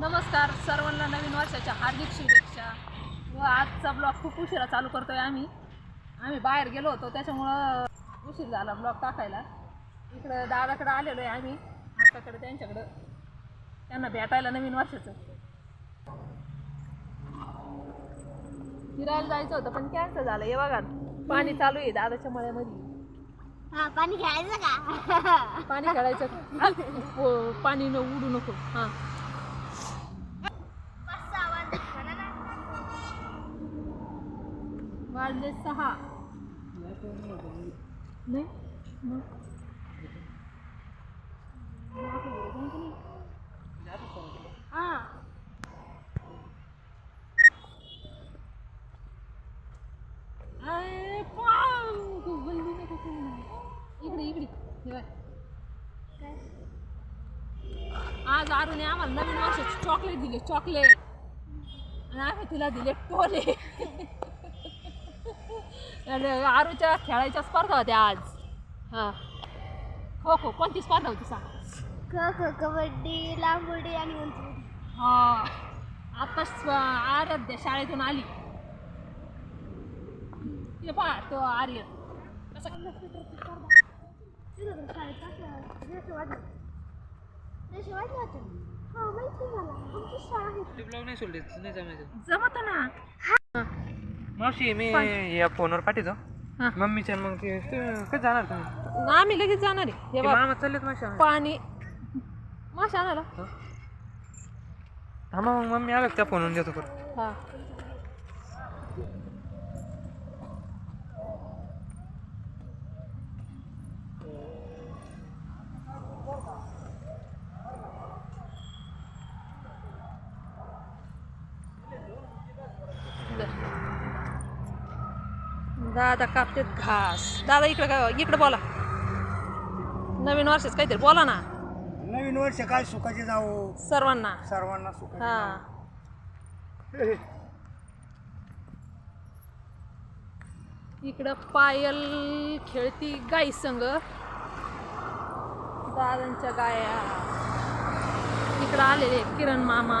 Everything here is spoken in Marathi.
नमस्कार सर्वांना नवीन वर्षाच्या हार्दिक शुभेच्छा. व आजचा ब्लॉग खूप उशिरा चालू करतोय आम्ही. आम्ही बाहेर गेलो होतो त्याच्यामुळं उशीर झाला ब्लॉग टाकायला. इकडं दादाकडं आलेलो आहे आम्ही आत्ताकडे त्यांच्याकडं. त्यांना भेटायला नवीन वर्षाचं. फिरायला जायचं होतं पण कॅन्सल झालं. हे बघा पाणी चालू आहे दादाच्या मळ्यामध्ये. हा पाणी खेळायचं का? पाणी खेळायचं? हो, पाणी न उडू नको. हां. वाजले सहा. नाही? मग? हां. इकडे इकडे. आज आरूने आम्हाला नवीन वर्षाची चॉकलेट दिले चॉकलेट आणि आम्ही तिला दिले टोले आरूच्या खेळायच्या स्पर्धा होत्या आज. हां. खो खो कोणती स्पर्धा होती सांग. क ख कबड्डी लांब उडी आणि उंच उडी हा. आता स्व- आराध्या शाळेतून आली. ते पहा तो आर्य. कसं तिथं शाळेत असलं जसं वाटलं. जसं वाटलं होतं. हा माहिती मला. आमची शाळा आहे. ते ब्लॉग नाही सोडले नाही जमायचं. जमत ना. मावशी मी या फोनवर पाठवतो. हा. मम्मीच्या मग ते ते- कधी जाणार तुम्ही? आम्ही लगेच जाणार आहे. हे ते बघ मामा चाललेत मावशी पाणी. माशा आणायला. थांबा मग मम्मी आलं त्या फोनवरून देतो परत? हा. दादा कापतेत घास. दादा इकडे काय इकडे बोला. नवीन वर्षाच काहीतरी बोला ना. नवीन वर्ष काय सुखाचे जावो. सर्वांना. सर्वांना सुखाचे हा. इकडं पायल खेळती गाई संग. दादांच्या गाया. इकडं आलेले किरण मामा.